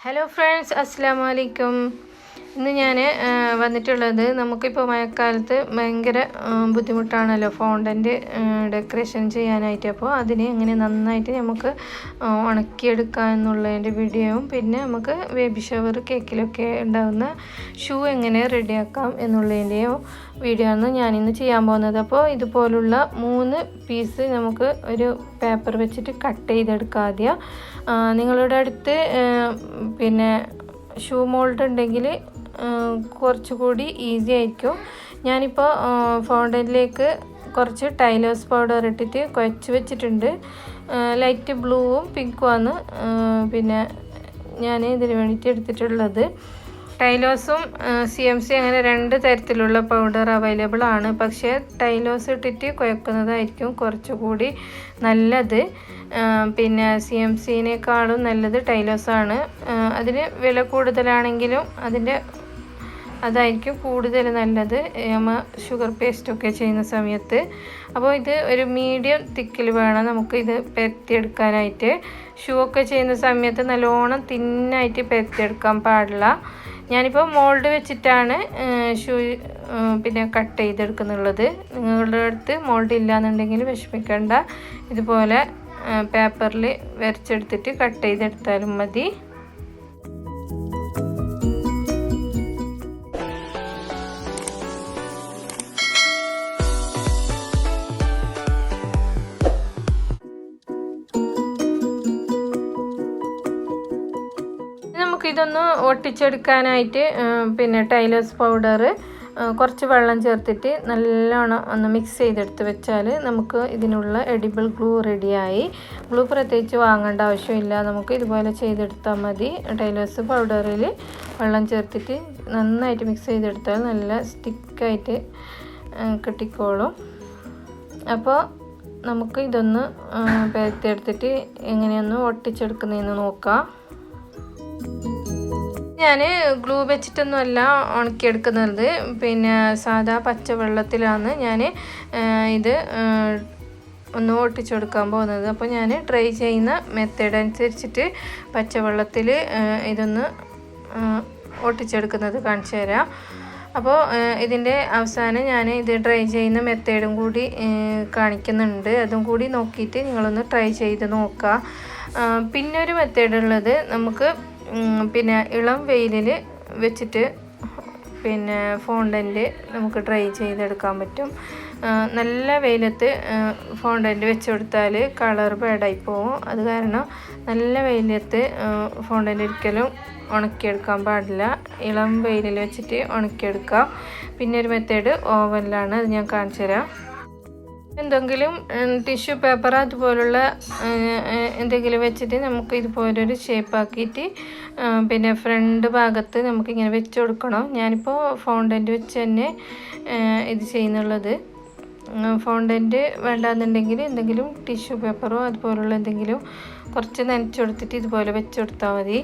Hello friends അസ്സാം വലൈക്കും ഇന്ന് ഞാൻ വന്നിട്ടുള്ളത് നമുക്കിപ്പോൾ മഴക്കാലത്ത് ഭയങ്കര ബുദ്ധിമുട്ടാണല്ലോ ഫോണ്ടന്റ് ഡെക്കറേഷൻ ചെയ്യാനായിട്ട്. അപ്പോൾ അതിനെ എങ്ങനെ നന്നായിട്ട് നമുക്ക് ഉണക്കിയെടുക്കുക ഉണക്കിയെടുക്കാം എന്നുള്ളതിന്റെ വീഡിയോയും പിന്നെ നമുക്ക് ബേബി ഷവർ കേക്കിലൊക്കെ ഉണ്ടാകുന്ന ഷൂ എങ്ങനെ റെഡിയാക്കാം എന്നുള്ളതിന്റെയോ വീഡിയോ ആണ് ഞാനിന്ന് ചെയ്യാൻ പോകുന്നത്. അപ്പോൾ ഇതുപോലുള്ള മൂന്ന് പീസ് നമുക്ക് ഒരു പേപ്പർ വെച്ചിട്ട് കട്ട് ചെയ്തെടുക്കാം ആദ്യം. നിങ്ങളുടെ അടുത്ത് പിന്നെ ഷൂ മോൾഡ് ഉണ്ടെങ്കിൽ കുറച്ചുകൂടി ഈസി ആയിരിക്കും. ഞാനിപ്പോൾ ഫൗണ്ടനിലേക്ക് കുറച്ച് ടൈലേഴ്സ് പൗഡർ ഇട്ടിട്ട് കുഴച്ച് വെച്ചിട്ടുണ്ട്. ലൈറ്റ് ബ്ലൂവും പിങ്കുമാണ് പിന്നെ ഞാൻ ഇതിന് വേണ്ടിയിട്ട് എടുത്തിട്ടുള്ളത്. ടൈലോസും സി എം സി അങ്ങനെ രണ്ട് തരത്തിലുള്ള പൗഡർ അവൈലബിൾ ആണ്. പക്ഷേ ടൈലോസ് ഇട്ടിട്ട് കുഴക്കുന്നതായിരിക്കും കുറച്ചുകൂടി നല്ലത്. പിന്നെ സി എം സിനേക്കാളും നല്ലത് ടൈലോസാണ് അതിന് വില കൂടുതലാണെങ്കിലും അതിന്റെ അതായിരിക്കും കൂടുതൽ നല്ലത്. നമ്മൾ ഷുഗർ പേസ്റ്റൊക്കെ ചെയ്യുന്ന സമയത്ത്. അപ്പോൾ ഇത് ഒരു മീഡിയം തിക്കിൽ വേണം നമുക്ക് ഇത് പെരത്തിയെടുക്കാനായിട്ട്. ഷൂ ഒക്കെ ചെയ്യുന്ന സമയത്ത് നല്ലോണം തിന്നായിട്ട് പെരത്തിയെടുക്കാൻ പാടില്ല. ഞാനിപ്പോൾ മോൾഡ് വെച്ചിട്ടാണ് ഷൂ പിന്നെ കട്ട് ചെയ്തെടുക്കുന്നുള്ളത്. നിങ്ങളുടെ അടുത്ത് മോൾഡ് ഇല്ലാന്നുണ്ടെങ്കിൽ വിഷമിക്കേണ്ട. ഇതുപോലെ പേപ്പറിൽ വരച്ചെടുത്തിട്ട് കട്ട് ചെയ്തെടുത്താലും മതി. നമുക്കിതൊന്ന് ഒട്ടിച്ചെടുക്കാനായിട്ട് പിന്നെ ടൈലേഴ്സ് പൗഡർ കുറച്ച് വെള്ളം ചേർത്തിട്ട് നല്ലോണം ഒന്ന് മിക്സ് ചെയ്തെടുത്ത് വെച്ചാൽ നമുക്ക് ഇതിനുള്ള എഡിബിൾ ഗ്ലൂ റെഡിയായി. ഗ്ലൂ പ്രത്യേകിച്ച് വാങ്ങേണ്ട ആവശ്യമില്ല. നമുക്ക് ഇതുപോലെ ചെയ്തെടുത്താൽ മതി. ടൈലേഴ്സ് പൗഡറിൽ വെള്ളം ചേർത്തിട്ട് നന്നായിട്ട് മിക്സ് ചെയ്തെടുത്താൽ നല്ല സ്റ്റിക്കായിട്ട് കിട്ടിക്കോളും. അപ്പോൾ നമുക്ക് ഇതൊന്ന് പരത്തിയെടുത്തിട്ട് എങ്ങനെയൊന്ന് ഒട്ടിച്ചെടുക്കുന്നതെന്ന് നോക്കാം. ഞാൻ ഗ്ലൂ വെച്ചിട്ടൊന്നുമല്ല ഉണക്കിയെടുക്കുന്നത്. പിന്നെ സാധാ പച്ചവെള്ളത്തിലാണ് ഞാൻ ഇത് ഒന്ന് ഒന്ന് ഒട്ടിച്ചെടുക്കാൻ പോകുന്നത്. അപ്പോൾ ഞാൻ ട്രൈ ചെയ്യുന്ന മെത്തേഡ് അനുസരിച്ചിട്ട് പച്ചവെള്ളത്തിൽ ഇതൊന്ന് ഒട്ടിച്ചെടുക്കുന്നത് കാണിച്ചു തരാം. അപ്പോൾ ഇതിന്റെ അവസാനം ഞാൻ ഇത് ട്രൈ ചെയ്യുന്ന മെത്തേഡും കൂടി കാണിക്കുന്നുണ്ട്. അതും കൂടി നോക്കിയിട്ട് നിങ്ങളൊന്ന് ട്രൈ ചെയ്ത് നോക്കുക പിന്നെ ഒരു മെത്തേഡ് ഉള്ളത് നമുക്ക് പിന്നെ ഇളം വെയിലിൽ വെച്ചിട്ട് പിന്നെ ഫോണ്ടന്റ് നമുക്ക് ഡ്രൈ ചെയ്തെടുക്കാൻ പറ്റും. നല്ല വെയിലത്ത് ഫോണ്ടന്റ് വെച്ച് കൊടുത്താൽ കളർ ബേഡായി പോകും അത് കാരണം നല്ല വെയിലത്ത് ഫോണ്ടന്റ് ഒരിക്കലും ഉണക്കിയെടുക്കാൻ പാടില്ല. ഇളം വെയിലിൽ വെച്ചിട്ട് ഉണക്കിയെടുക്കാം. പിന്നെ ഒരു മെത്തേഡ് ഓവനിലാണ് അത് ഞാൻ കാണിച്ചു തരാം എന്തെങ്കിലും ടിഷ്യൂ പേപ്പർ അതുപോലുള്ള എന്തെങ്കിലും വെച്ചിട്ട് നമുക്ക് ഇതുപോലൊരു ഷേപ്പ് ആക്കിയിട്ട് പിന്നെ ഫ്രണ്ട് ഭാഗത്ത് നമുക്കിങ്ങനെ വെച്ച് കൊടുക്കണം. ഞാനിപ്പോൾ ഫൗണ്ടന്റ് വെച്ച് തന്നെ ഇത് ചെയ്യുന്നുള്ളത്. ഫൗണ്ടന്റ് വേണ്ടാന്നുണ്ടെങ്കിൽ എന്തെങ്കിലും ടിഷ്യൂ പേപ്പറോ അതുപോലുള്ള എന്തെങ്കിലും കുറച്ച് നനച്ച് കൊടുത്തിട്ട് ഇതുപോലെ വെച്ച് കൊടുത്താൽ മതി.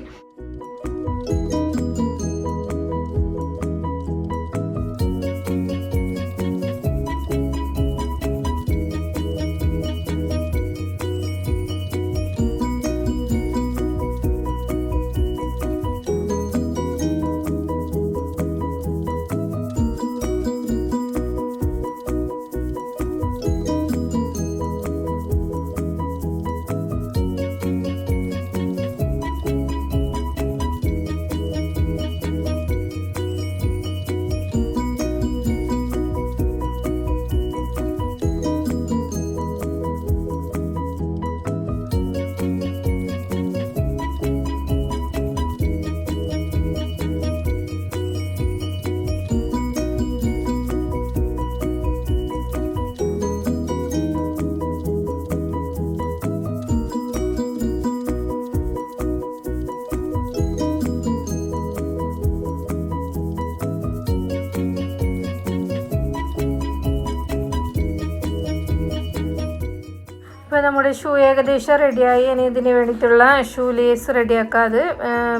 ഇപ്പോൾ നമ്മുടെ ഷൂ ഏകദേശം റെഡിയായി. ഇനി ഇതിന് വേണ്ടിയിട്ടുള്ള ഷൂ ലേസ് റെഡിയാക്കാതെ.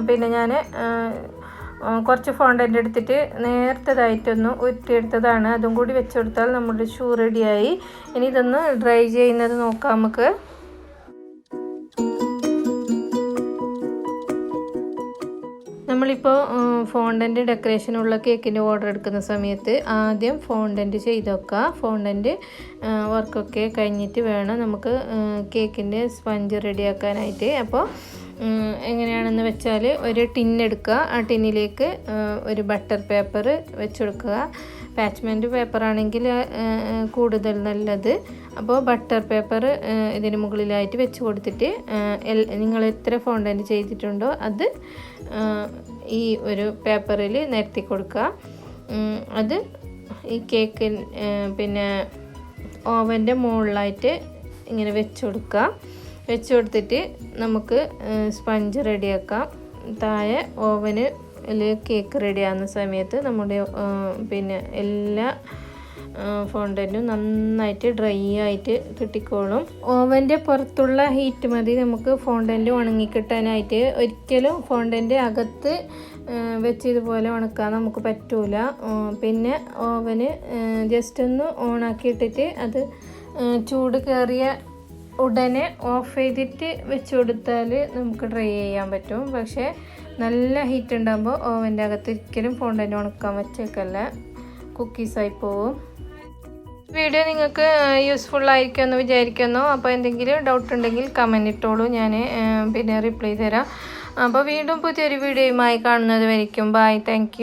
പിന്നെ ഞാൻ കുറച്ച് ഫോണ്ടന്റ് എടുത്തിട്ട് നേരത്തതായിട്ടൊന്ന് ഉരുട്ടിയെടുത്തതാണ്. അതും കൂടി വെച്ചെടുത്താൽ നമ്മുടെ ഷൂ റെഡിയായി. ഇനി ഇതൊന്ന് ഡ്രൈ ചെയ്യുന്നത് നോക്കാം നമുക്ക്. നമ്മളിപ്പോൾ ഫോണ്ടന്റ് ഡെക്കറേഷനുള്ള കേക്കിന്റെ ഓർഡർ എടുക്കുന്ന സമയത്ത് ആദ്യം ഫോണ്ടന്റ് ചെയ്ത് വെക്കുക ഫോണ്ടന്റ് വർക്കൊക്കെ കഴിഞ്ഞിട്ട് വേണം നമുക്ക് കേക്കിന്റെ സ്പഞ്ച് റെഡിയാക്കാനായിട്ട് അപ്പോൾ എങ്ങനെയാണെന്ന് വെച്ചാൽ ഒരു ടിൻ എടുക്കുക ആ ടിന്നിലേക്ക് ഒരു ബട്ടർ പേപ്പർ വെച്ചെടുക്കുക പാച്ച്മെന്റ് പേപ്പറാണെങ്കിൽ കൂടുതൽ നല്ലത്. അപ്പോൾ ബട്ടർ പേപ്പർ ഇതിന് മുകളിലായിട്ട് വെച്ച് കൊടുത്തിട്ട് നിങ്ങൾ എത്ര ഫോണ്ടന്റ് ചെയ്തിട്ടുണ്ടോ അത് ഈ ഒരു പേപ്പറിൽ നിരത്തി കൊടുക്കുക. അത് ഈ കേക്ക് പിന്നെ ഓവന്റെ മുകളിലായിട്ട് ഇങ്ങനെ വെച്ച് കൊടുക്കുക. വെച്ച് കൊടുത്തിട്ട് നമുക്ക് സ്പഞ്ച് റെഡിയാക്കാം. താഴെ ഓവന് കേക്ക് റെഡിയാകുന്ന സമയത്ത് നമ്മുടെ പിന്നെ എല്ലാ ഫോണ്ടന്റും നന്നായിട്ട് ഡ്രൈ ആയിട്ട് കിട്ടിക്കോളും. ഓവന്റെ പുറത്തുള്ള ഹീറ്റ് മതി. നമുക്ക് ഫോണ്ടന്റ് ഉണങ്ങി കിട്ടാനായിട്ട് ഒരിക്കലും ഫോണ്ടന്റ് അകത്ത് വെച്ച് ഇതുപോലെ ഉണക്കാൻ നമുക്ക് പറ്റൂല. പിന്നെ ഓവന് ജസ്റ്റ് ഒന്ന് ഓണാക്കി ഇട്ടിട്ട് അത് ചൂട് കയറിയ ഉടനെ ഓഫ് ചെയ്തിട്ട് വെച്ച് കൊടുത്താൽ നമുക്ക് ഡ്രൈ ചെയ്യാൻ പറ്റും. പക്ഷേ നല്ല ഹീറ്റ് ഉണ്ടാകുമ്പോൾ ഓവന്റെ അകത്ത് ഒരിക്കലും ഫോണ്ടന്റ് ഉണക്കാൻ വെച്ചേക്കല്ല കുക്കീസായി പോവും. വീഡിയോ നിങ്ങൾക്ക് യൂസ്ഫുൾ ആയിരിക്കുമെന്ന് വിചാരിക്കുന്നു. അപ്പോൾ എന്തെങ്കിലും ഡൗട്ട് ഉണ്ടെങ്കിൽ കമന്റ് ഇട്ടോളൂ. ഞാൻ പിന്നെ റിപ്ലൈ തരാം. അപ്പോൾ വീണ്ടും പുതിയൊരു വീഡിയോയുമായി കാണുന്നത് വരയ്ക്കും. Bye thank